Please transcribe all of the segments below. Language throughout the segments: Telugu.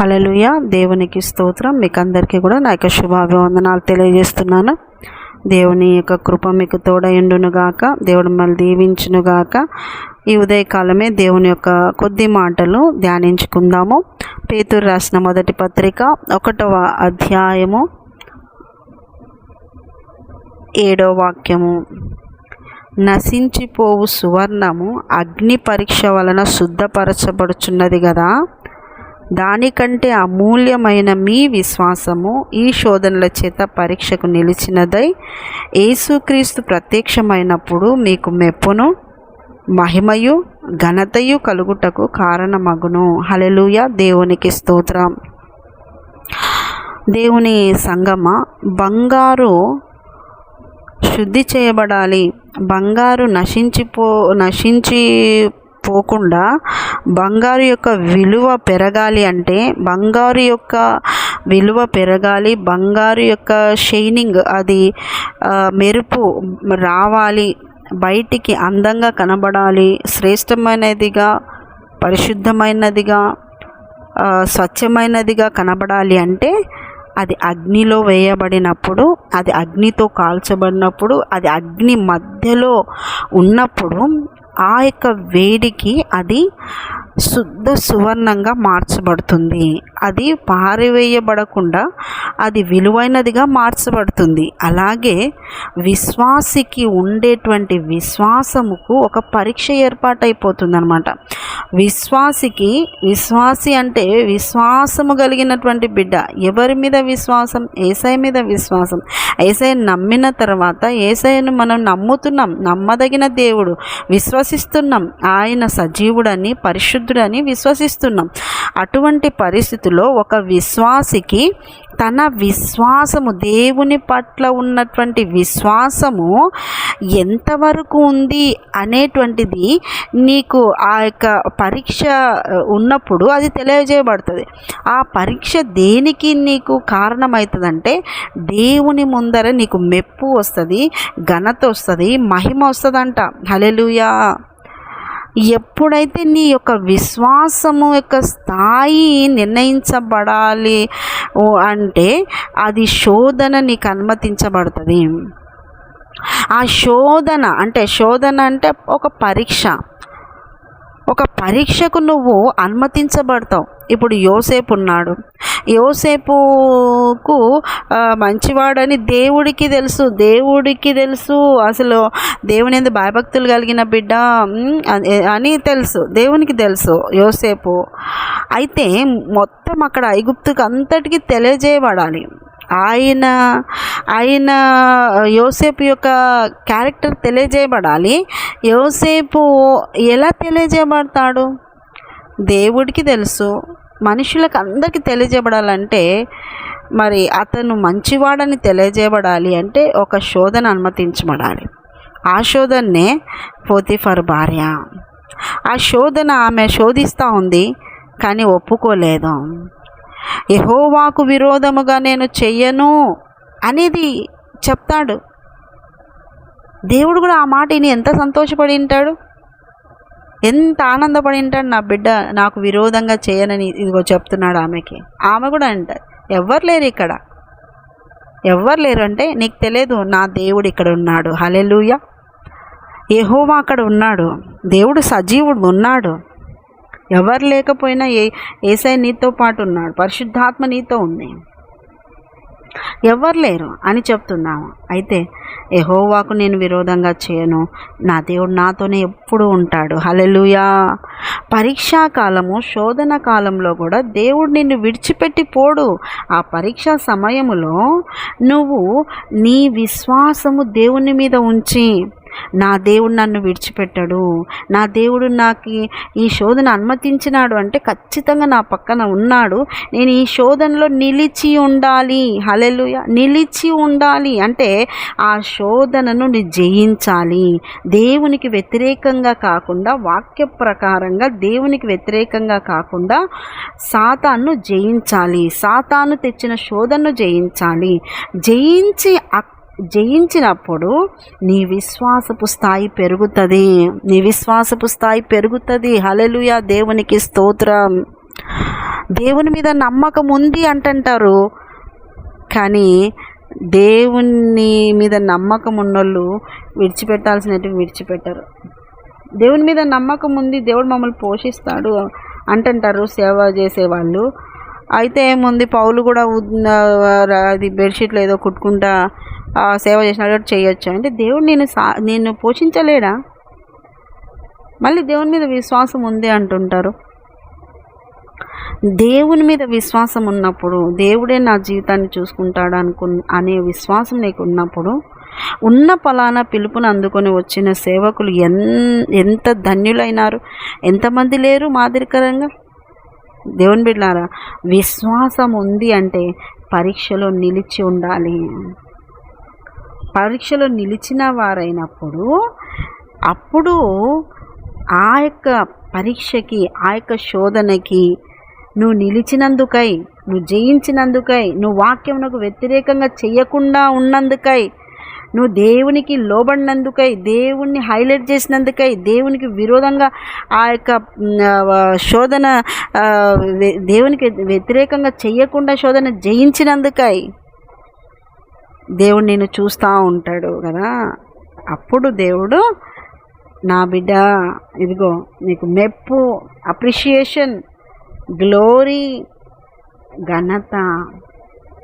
హలలుయ దేవునికి స్తోత్రం. మీకు అందరికీ కూడా నా యొక్క శుభాభివందనాలు తెలియజేస్తున్నాను. దేవుని యొక్క కృప మీకు తోడయుండును గాక దేవుడు మళ్ళీ దీవించును గాక ఈ ఉదయకాలమే దేవుని యొక్క కొద్ది మాటలు ధ్యానించుకుందాము. పేతురు రాసిన మొదటి పత్రిక ఒకటవ అధ్యాయము ఏడో వాక్యము. నశించిపోవు సువర్ణము. అగ్ని పరీక్ష వలన శుద్ధపరచబడుచున్నది కదా దానికంటే అమూల్యమైన మీ విశ్వాసము ఈ శోధనల చేత పరీక్షకు నిలిచినదై యేసుక్రీస్తు ప్రత్యక్షమైనప్పుడు మీకు మెప్పును మహిమయు ఘనతయు కలుగుటకు కారణమగును. హలెలుయ దేవునికి స్తోత్రం. దేవుని సంగమ బంగారు శుద్ధి చేయబడాలి. బంగారు నశించిపో నశించి పోకుండా బంగారు యొక్క విలువ పెరగాలి అంటే బంగారు యొక్క విలువ పెరగాలి బంగారు యొక్క షైనింగ్ అది మెరుపు రావాలి బయటికి అందంగా కనబడాలి శ్రేష్టమైనదిగా పరిశుద్ధమైనదిగా స్వచ్ఛమైనదిగా కనబడాలి అంటే అది అగ్నిలో వేయబడినప్పుడు అది అగ్నితో కాల్చబడినప్పుడు అది అగ్ని మధ్యలో ఉన్నప్పుడు ఆ యొక్క వేడికి అది శుద్ధ సువర్ణంగా మార్చబడుతుంది. అది పారివేయబడకుండా అది విలువైనదిగా మార్చబడుతుంది. అలాగే విశ్వాసికి ఉండేటువంటి విశ్వాసముకు ఒక పరీక్ష ఏర్పాటైపోతుంది అనమాట విశ్వాసికి విశ్వాసి అంటే విశ్వాసము కలిగినటువంటి బిడ్డ. ఎవరి మీద విశ్వాసం? ఏసై మీద విశ్వాసం. ఏసై నమ్మిన తర్వాత ఏసైను మనం నమ్ముతున్నాం నమ్మదగిన దేవుడు విశ్వసిస్తున్నాం ఆయన సజీవుడని పరిశుద్ధుడని విశ్వసిస్తున్నాం. అటువంటి పరిస్థితిలో ఒక విశ్వాసికి తన విశ్వాసము దేవుని పట్ల ఉన్నటువంటి విశ్వాసము ఎంతవరకు ఉంది అనేటువంటిది నీకు ఆ యొక్క పరీక్ష ఉన్నప్పుడు అది తెలియజేయబడుతుంది. ఆ పరీక్ష దేనికి నీకు కారణమవుతుందంటే దేవుని ముందర నీకు మెప్పు వస్తుంది ఘనత వస్తుంది మహిమ వస్తుందంట. హలెలుయా ఎప్పుడైతే నీ యొక్క విశ్వాసము యొక్క స్థాయి నిర్ణయించబడాలి అంటే అది శోధన నీకు అనుమతించబడుతుంది. ఆ శోధన అంటే శోధన అంటే ఒక పరీక్ష. ఒక పరీక్షకు నువ్వు అనుమతించబడతావు. ఇప్పుడు యోసేపు ఉన్నాడు. యోసేపుకు మంచివాడని దేవుడికి తెలుసు. దేవుడికి తెలుసు. అసలు దేవుని ఎందు భయభక్తులు కలిగిన బిడ్డ అని తెలుసు. దేవునికి తెలుసు యోసేపు. అయితే మొత్తం అక్కడ ఐగుప్తుకు అంతటికి తెలియజేయబడాలి. ఆయన ఆయన యోసేపు యొక్క క్యారెక్టర్ తెలియజేయబడాలి. యోసేపు ఎలా తెలియజేయబడతాడు? దేవుడికి తెలుసు మనుషులకు అందరికీ తెలియజేయబడాలంటే మరి అతను మంచివాడని తెలియజేయబడాలి అంటే ఒక శోధన అనుమతించబడాలి. ఆ శోధనే పోతిఫర్ భార్య. ఆ శోధన ఆమె శోధిస్తూ ఉంది కానీ ఒప్పుకోలేదు. యహోవాకు విరోధముగా నేను చెయ్యను అనేది చెప్తాడు. దేవుడు కూడా ఆ మాట ఎంత సంతోషపడి ఉంటాడు? ఎంత ఆనందపడి ఉంటాడు? నా బిడ్డ నాకు విరోధంగా చేయనని ఇదిగో చెప్తున్నాడు ఆమెకి. ఆమె కూడా అంటారు ఎవ్వరు లేరు ఇక్కడ. ఎవ్వరు లేరు అంటే నీకు తెలియదు నా దేవుడు ఇక్కడ ఉన్నాడు. హలెలుయ ఏహోవా అక్కడ ఉన్నాడు. దేవుడు సజీవుడు ఉన్నాడు. ఎవరు లేకపోయినా ఏ ఏసై నీతో పాటు ఉన్నాడు. పరిశుద్ధాత్మ నీతో ఉంది. ఎవరు లేరు అని చెప్తున్నాము. అయితే ఎహోవాకు నేను విరోధంగా చేయను. నా దేవుడు నాతోనే ఎప్పుడు ఉంటాడు. హలెలుయా పరీక్షా కాలము శోధన కాలంలో కూడా దేవుడు నిన్ను విడిచిపెట్టి పోడు. ఆ పరీక్షా సమయములో నువ్వు నీ విశ్వాసము దేవుని మీద ఉంచి నా దేవుడు నన్ను విడిచిపెట్టాడు. నా దేవుడు నాకు ఈ శోధన అనుమతించినాడు అంటే ఖచ్చితంగా నా పక్కన ఉన్నాడు. నేను ఈ శోధనలో నిలిచి ఉండాలి. హలెలుయ నిలిచి ఉండాలి అంటే ఆ శోధనను జయించాలి. దేవునికి వ్యతిరేకంగా కాకుండా వాక్య ప్రకారంగా దేవునికి వ్యతిరేకంగా కాకుండా సాతాను జయించాలి. సాతాను తెచ్చిన శోధనను జయించాలి. జయించి జయించినప్పుడు నీ విశ్వాసపు స్థాయి పెరుగుతుంది. నీ విశ్వాసపు స్థాయి పెరుగుతుంది. హలెలుయ దేవునికి స్తోత్రం. దేవుని మీద నమ్మకం ఉంది అంటుంటారు. కానీ దేవుని మీద నమ్మకం ఉన్నోళ్ళు విడిచిపెట్టాల్సినట్టు విడిచిపెట్టరు. దేవుని మీద నమ్మకం ఉంది దేవుడు మమ్మల్ని పోషిస్తాడు అంటుంటారు సేవ చేసేవాళ్ళు. అయితే ఏముంది? పౌలు కూడా అది బెడ్షీట్లు ఏదో కుట్టుకుంటా సేవ చేసినట్టు చేయొచ్చు. అంటే దేవుడు నేను సా నేను పోషించలేడా? మళ్ళీ దేవుని మీద విశ్వాసం ఉంది అంటుంటారు. దేవుని మీద విశ్వాసం ఉన్నప్పుడు దేవుడే నా జీవితాన్ని చూసుకుంటాడు అనుకు అనే విశ్వాసం నీకు ఉన్నప్పుడు ఉన్న ఫలానా పిలుపును అందుకొని వచ్చిన సేవకులు ఎన్ ఎంత ధన్యులైనారు? ఎంతమంది లేరు మాదిరికరంగా? దేవుని బిడ్డారా విశ్వాసం ఉంది అంటే పరీక్షలో నిలిచి ఉండాలి. పరీక్షలో నిలిచిన వారైనప్పుడు అప్పుడు ఆ యొక్క పరీక్షకి ఆ యొక్క శోధనకి నువ్వు నిలిచినందుకై నువ్వు జయించినందుకై నువ్వు వాక్యమునకు వ్యతిరేకంగా చేయకుండా ఉన్నందుకై నువ్వు దేవునికి లోబడినందుకై దేవుణ్ణి హైలైట్ చేసినందుకై దేవునికి విరోధంగా ఆ యొక్క శోధన దేవునికి వ్యతిరేకంగా చేయకుండా శోధన జయించినందుకై దేవుడు నేను చూస్తూ ఉంటాడు కదా. అప్పుడు దేవుడు నా బిడ్డ ఇదిగో నీకు మెప్పు అప్రిషియేషన్ గ్లోరీ ఘనత.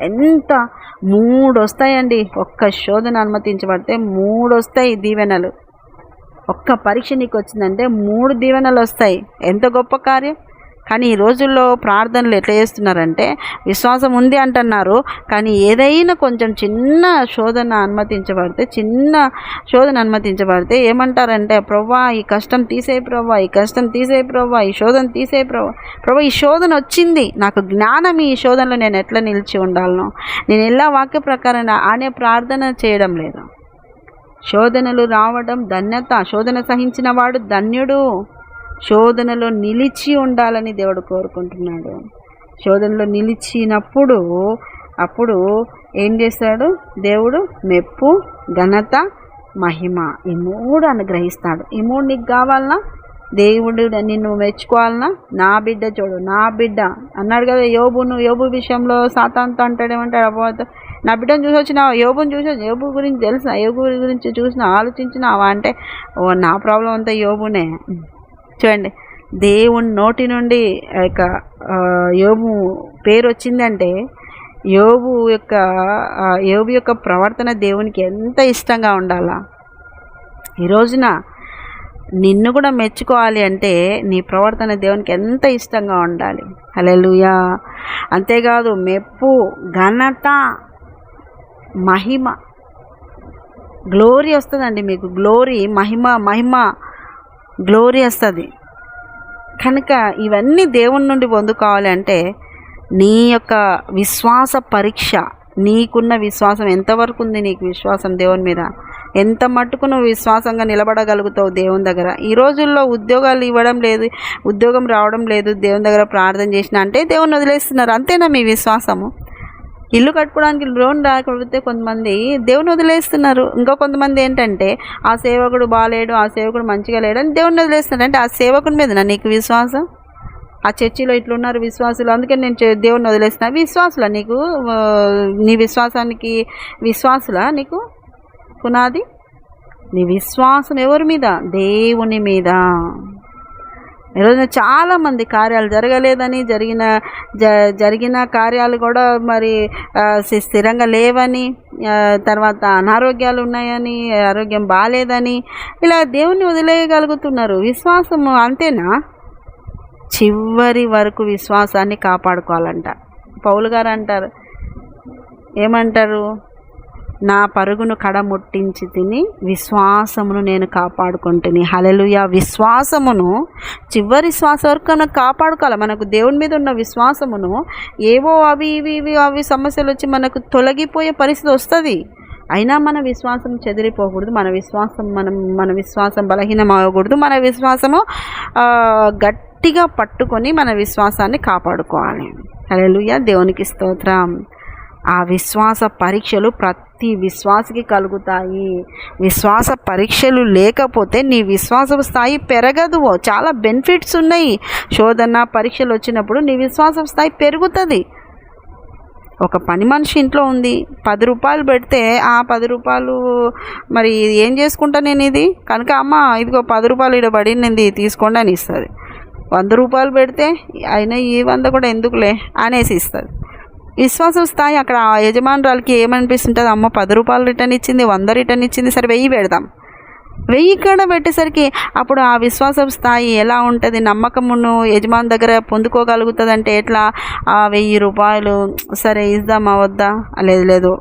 ఎంత మూడు వస్తాయండి ఒక్క శోధన అనుమతించబడితే మూడు వస్తాయి దీవెనలు. ఒక్క పరీక్ష నీకు వచ్చిందంటే మూడు దీవెనలు వస్తాయి ఎంత గొప్ప కార్యం? కానీ ఈ రోజుల్లో ప్రార్థనలు ఎట్లా చేస్తున్నారంటే విశ్వాసం ఉంది అంటున్నారు కానీ ఏదైనా కొంచెం చిన్న శోధన అనుమతించబడితే చిన్న శోధన అనుమతించబడితే ఏమంటారంటే ప్రవ్వా ఈ కష్టం తీసే ప్రవ్వా ఈ కష్టం తీసే ప్రవ్వా ఈ శోధన తీసే ప్రవ్వా ప్రభా ఈ శోధన వచ్చింది నాకు జ్ఞానం ఈ శోధనలో నేను ఎట్లా నిలిచి ఉండాలనో నేను ఎలా వాక్య ప్రకారం అనే ప్రార్థన చేయడం లేదు? శోధనలు రావడం ధన్యత శోధన సహించిన వాడు ధన్యుడు. శోధనలో నిలిచి ఉండాలని దేవుడు కోరుకుంటున్నాడు. శోధనలో నిలిచినప్పుడు అప్పుడు ఏం చేస్తాడు? దేవుడు మెప్పు ఘనత మహిమ ఈ మూడు అనుగ్రహిస్తాడు. ఈ మూడు నీకు కావాలనా? దేవుడు నిన్ను మెచ్చుకోవాలన్నా నా బిడ్డ చూడు నా బిడ్డ. అన్నాడు కదా యోబును యోబు విషయంలో సాతాంతో అంటాడేమంటాడు అపోత నా బిడ్డను చూసి వచ్చినావా? యోబుని చూసి యోబు గురించి తెలుసా? యోబు గురించి చూసిన ఆలోచించినావా? అంటే ఓ నా ప్రాబ్లం అంతా యోబునే. చూడండి. దేవుని నోటి నుండి యొక్క యోబు పేరు వచ్చిందంటే యోబు యొక్క యోబు యొక్క ప్రవర్తన దేవునికి ఎంత ఇష్టంగా ఉండాలా? ఈ రోజున నిన్ను కూడా మెచ్చుకోవాలి అంటే నీ ప్రవర్తన దేవునికి ఎంత ఇష్టంగా ఉండాలి? హల్లెలూయా. అంతేకాదు మెప్పు ఘనత మహిమ. గ్లోరీ వస్తుందండి మీకు. గ్లోరీ మహిమ మహిమ. గ్లోరీ వస్తుంది. కనుక ఇవన్నీ దేవుని నుండి పొందుకోవాలంటే నీ యొక్క విశ్వాస పరీక్ష నీకున్న విశ్వాసం ఎంతవరకు ఉంది నీకు విశ్వాసం దేవుని మీద? ఎంత మట్టుకు నువ్వు విశ్వాసంగా నిలబడగలుగుతావు దేవుని దగ్గర? ఈ రోజుల్లో ఉద్యోగాలు ఇవ్వడం లేదు ఉద్యోగం రావడం లేదు దేవుని దగ్గర ప్రార్థన చేసిన అంటే దేవుని వదిలేస్తున్నారు. అంతేనా మీ విశ్వాసము? ఇల్లు కట్టుకోవడానికి లోన్ రాకపోతే కొంతమంది దేవుని వదిలేస్తున్నారు. ఇంకా కొంతమంది ఏంటంటే ఆ సేవకుడు బాగాలేడు ఆ సేవకుడు మంచిగా లేడు అని దేవుని వదిలేస్తున్నారు. అంటే ఆ సేవకుని మీద నీకు విశ్వాసం? ఆ చర్చిలో ఇట్లున్నారు విశ్వాసులు అందుకని నేను చే- దేవుని వదిలేస్తున్నా. విశ్వాసుల నీకు? నీ విశ్వాసానికి విశ్వాసుల నీకు? పునాది? నీ విశ్వాసం ఎవరి మీద? దేవుని మీద. ఈరోజు చాలామంది కార్యాలు జరగలేదని జరిగిన జ జరిగిన కార్యాలు కూడా మరి స్థిరంగా లేవని తర్వాత అనారోగ్యాలు ఉన్నాయని ఆరోగ్యం బాగాలేదని ఇలా దేవుణ్ణి వదిలేయగలుగుతున్నారు. విశ్వాసం అంతేనా? చివరి వరకు విశ్వాసాన్ని కాపాడుకోవాలంట. పౌలు గారు అంటారు ఏమంటారు? నా పరుగును కడముట్టించి తిని విశ్వాసమును నేను కాపాడుకుంటుని. హలలుయ విశ్వాసమును చివరి శ్వాస వరకు మనం కాపాడుకోవాలి. మనకు దేవుని మీద ఉన్న విశ్వాసమును ఏవో అవి ఇవి ఇవి అవి సమస్యలు వచ్చి మనకు తొలగిపోయే పరిస్థితి వస్తుంది. అయినా మన విశ్వాసం చెదిరిపోకూడదు. మన విశ్వాసం మనం మన విశ్వాసం బలహీనం అవ్వకూడదు మన విశ్వాసము గట్టిగా పట్టుకొని మన విశ్వాసాన్ని కాపాడుకోవాలి. హల్లెలూయా. దేవునికి స్తోత్రం. ఆ విశ్వాస పరీక్షలు ప్రతి విశ్వాసకి కలుగుతాయి. విశ్వాస పరీక్షలు లేకపోతే నీ విశ్వాస స్థాయి పెరగదు. చాలా బెనిఫిట్స్ ఉన్నాయి. శోధన పరీక్షలు వచ్చినప్పుడు నీ విశ్వాస స్థాయి పెరుగుతుంది. ఒక పని మనిషి ఇంట్లో ఉంది. పది రూపాయలు పెడితే ఆ పది రూపాయలు మరి ఏం చేసుకుంటా నేను ఇది? కనుక అమ్మ ఇదిగో పది రూపాయలు ఇక్కడ పడింది తీసుకోండి అని ఇస్తుంది. వంద రూపాయలు పెడితే అయినా ఈ వంద కూడా ఎందుకులే అనేసి ఇస్తుంది. విశ్వాసం స్థాయి అక్కడ యజమానురాలకి ఏమనిపిస్తుంటుంది? అమ్మ పది రూపాయలు రిటర్న్ ఇచ్చింది వంద రిటర్న్ ఇచ్చింది సరే వెయ్యి పెడదాం. వెయ్యి కాడ పెట్టేసరికి అప్పుడు ఆ విశ్వాసం స్థాయి ఎలా ఉంటుంది? నమ్మకమును యజమాని దగ్గర పొందుకోగలుగుతుందంటే ఎట్లా? ఆ వెయ్యి రూపాయలు సరే ఇద్దామా వద్దా? లేదు లేదు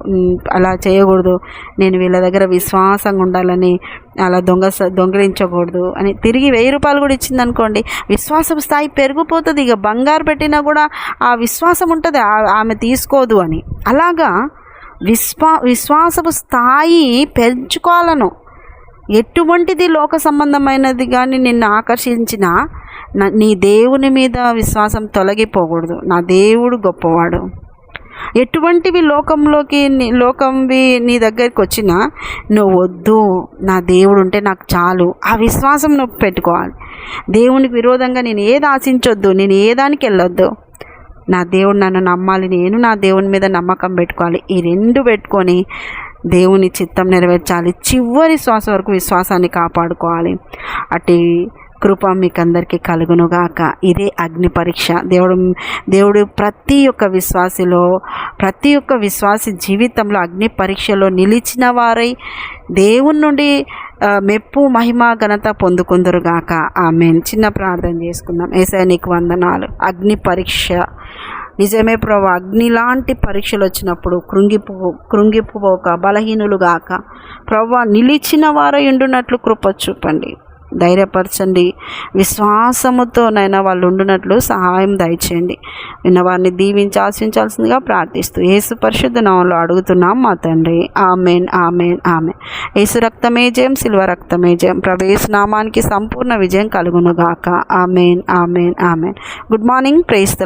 అలా చేయకూడదు. నేను వీళ్ళ దగ్గర విశ్వాసంగా ఉండాలని అలా దొంగ దొంగిలించకూడదు అని తిరిగి వెయ్యి రూపాయలు కూడా ఇచ్చిందనుకోండి విశ్వాసం స్థాయి పెరిగిపోతుంది. ఇక బంగారు పెట్టినా కూడా ఆ విశ్వాసం ఉంటుంది. ఆ- ఆమె తీసుకోదు అని. అలాగా విశ్వా విశ్వాసపు స్థాయి పెంచుకోవాలను. ఎటువంటిది లోక సంబంధమైనది కానీ నిన్ను ఆకర్షించిన నీ దేవుని మీద విశ్వాసం తొలగిపోకూడదు. నా దేవుడు గొప్పవాడు. ఎటువంటివి లోకంలోకి నీ లోకంవి నీ దగ్గరికి వచ్చినా నువ్వు వద్దు నా దేవుడు ఉంటే నాకు చాలు. ఆ విశ్వాసం నువ్వు పెట్టుకోవాలి. దేవునికి విరోధంగా నేను ఏది ఆశించొద్దు నేను ఏ దానికి వెళ్ళొద్దు. నా దేవుడు నన్ను నమ్మాలి నేను నా దేవుని మీద నమ్మకం పెట్టుకోవాలి. ఈ రెండు పెట్టుకొని దేవుని చిత్తం నెరవేర్చాలి. చివరి శ్వాస వరకు విశ్వాసాన్ని కాపాడుకోవాలి. అటు కృప మీకు అందరికీ కలుగునుగాక. ఇదే అగ్ని పరీక్ష. దేవుడు దేవుడు ప్రతి ఒక్క విశ్వాసిలో ప్రతి ఒక్క విశ్వాసి జీవితంలో అగ్ని పరీక్షలో నిలిచిన వారై దేవుని నుండి మెప్పు మహిమ ఘనత పొందుకుందరుగాక. ఆమె చిన్న ప్రార్థన చేసుకుందాం. ఏసై నీకు వందనాలు. అగ్ని పరీక్ష. నిజమే ప్రభు అగ్ని లాంటి పరీక్షలు వచ్చినప్పుడు కృంగిపో కృంగిపోక బలహీనులుగాక. ప్రభు నిలిచిన వారు ఉండునట్లు కృప చూపండి. ధైర్యపరచండి. విశ్వాసముతో నైనా వాళ్ళు ఉండునట్లు సహాయం దయచేయండి. విన్న వారిని దీవించి ఆశించాల్సిందిగా ప్రార్థిస్తూ యేసు పరిశుద్ధ నామంలో అడుగుతున్నాం మా తండ్రి. Amen amen amen. యేసు రక్తమే జయం శిల్వ రక్తమే జయం. ప్రవేశ నామానికి సంపూర్ణ విజయం కలుగునుగాక. Amen amen amen. Good morning praise the